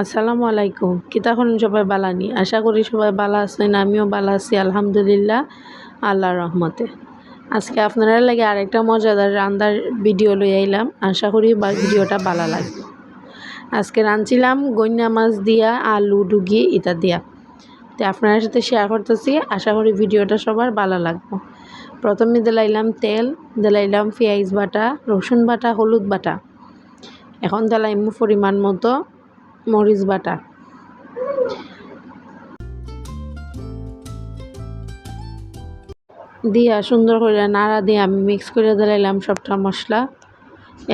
আসসালামু আলাইকুম। কিতা করুন সবাই বালানি আশা করি সবাই বালা আছেন, আমিও বালা আছি, আলহামদুলিল্লাহ আল্লাহ রহমতে। আজকে আপনারা লাগে আরেকটা মজাদার রান্নার ভিডিও লই আইলাম। আশা করি ভিডিওটা ভালো লাগবে। আজকে রাঁধছিলাম গন্যা মাছ দিয়া, আলু, ডুগি ইটা দিয়া। তো আপনার সাথে শেয়ার করতেছি, আশা করি ভিডিওটা সবার ভালো লাগবে। প্রথমে দিলাইলাম তেল, দিলাইলাম পেঁয়াজ বাটা, রসুন বাটা, হলুদ বাটা। এখন দিলাইম পরিমাণ মতো মরিচ বাটা। দিয়া সুন্দর করে নাড়া দিয়ে আমি মিক্স করে দিলাম সবটা মশলা।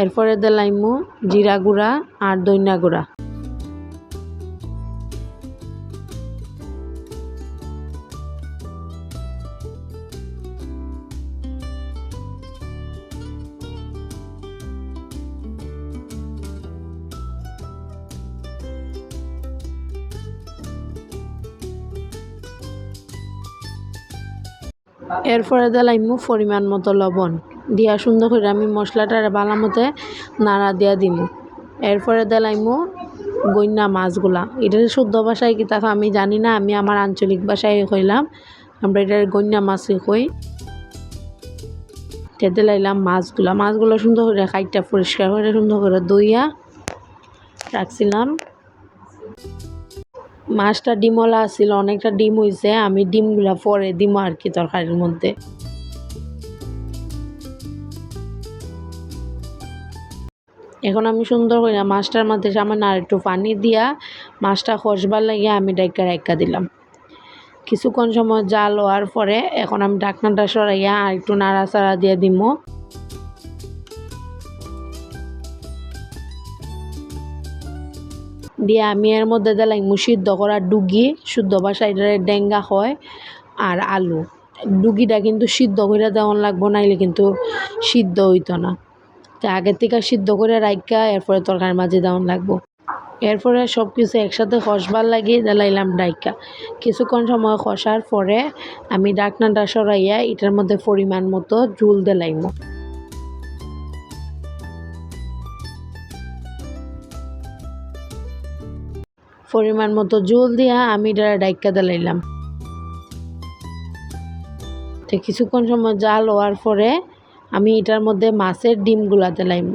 এরপরে দিলাইমু জিরা গুঁড়া আর দইনা গুঁড়া। এরপরে দিলাইমু পরিমাণ মতো লবণ। দিয়া সুন্দর করে আমি মশলাটার বালা মতে নাড়া দিয়া দিমু। এরপরে দিলাইমু গইন্যা মাছগুলা। এটার শুদ্ধ ভাষায় কি তাকে আমি জানি না, আমি আমার আঞ্চলিক ভাষায় কইলাম। আমরা এটার গইন্যা মাছই কই। তেতে লাইলাম মাছগুলা। মাছগুলো সুন্দর করে খাইটা পরিষ্কার করে সুন্দর করে দইয়া রাখছিলাম। মাছটা ডিমওয়ালা আছিল, অনেকটা ডিম হইছে, আমি ডিমগুলা পরে দিম আর কি তরকারির মধ্যে। এখন আমি সুন্দর করে মাছটার মধ্যে সামান্য আর একটু পানি দিয়া মাছটা খসবার লাগিয়ে আমি ডাইকা রাইকা দিলাম। কিছুক্ষণ সময় জাল হওয়ার পরে এখন আমি ঢাকনাটা সরাইয়া আর একটু নাড়াচাড়া দিয়ে দিমো। দিয়ে আমি এর মধ্যে দিলাম সিদ্ধ করা ডুগি, শুদ্ধ ভাষায় ডেঙ্গা হয় আর আলু। ডুগিটা কিন্তু সিদ্ধ করে দেওয়ান লাগবো, নাইলে কিন্তু সিদ্ধ হইতো না। তো আগের থেকে সিদ্ধ করে রাইকা এরপরে তরকারির মাঝে দেওয়ান লাগবো। এরপরে সব কিছু একসাথে খসবার লাগিয়ে দিলাইলাম ডাইকা কিছুক্ষণ সময় খসার পরে আমি ডাকনাটা সরাইয়া, এটার মধ্যে পরিমাণ মতো জুল দিলাইমো পরিমাণ মতো জল দিয়া আমি এটা ডাইকা দিলাইলাম তো কিছুক্ষণ সময় জাল হওয়ার পরে আমি এটার মধ্যে মাছের ডিমগুলা দিলাইম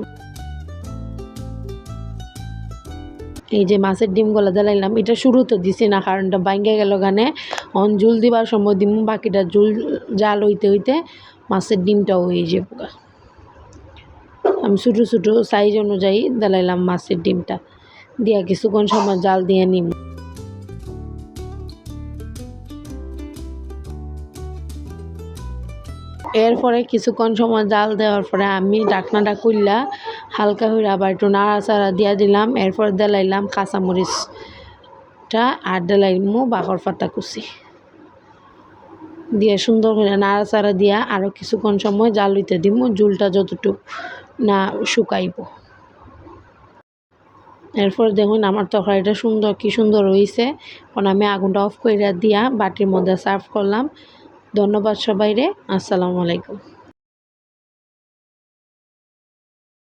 এই যে মাছের ডিম ডিমগুলা দিলাইলাম এটা শুরুতে দিছি না, কারণটা বাইঙ্গে গেল গানে। অন জুল দিবার সময় দিম, বাকিটা জুল জাল হইতে হইতে মাছের ডিমটাও হয়ে যাবে আমি ছোটো ছোটো সাইজ অনুযায়ী দিলাইলাম মাছের ডিমটা। দিয়া কিছুক্ষণ সময় জাল দিয়ে নিম। এরপরে কিছুক্ষণ সময় জাল দেওয়ার পরে আমি ডাকনাটা খুললা, হালকা হয়ে আবার একটু নাড়াচাড়া দিয়া দিলাম, এরপর দিলাইলাম কাঁচামরিচটা আর দিলাইমু বাকর পাতা কুচি। দিয়ে সুন্দর করে নাড়াচাড়া দিয়া আরও কিছুক্ষণ সময় জাল হইতে দিব জুলটা যতটুকু না শুকাইব। এরপর দেখুন আমার তরকারিটা সুন্দর, কি সুন্দর হয়েছে কারণ আমি আগুনটা অফ করে দিয়া বাটির মধ্যে সার্ভ করলাম। ধন্যবাদ সবাই রে আসসালামু আলাইকুম।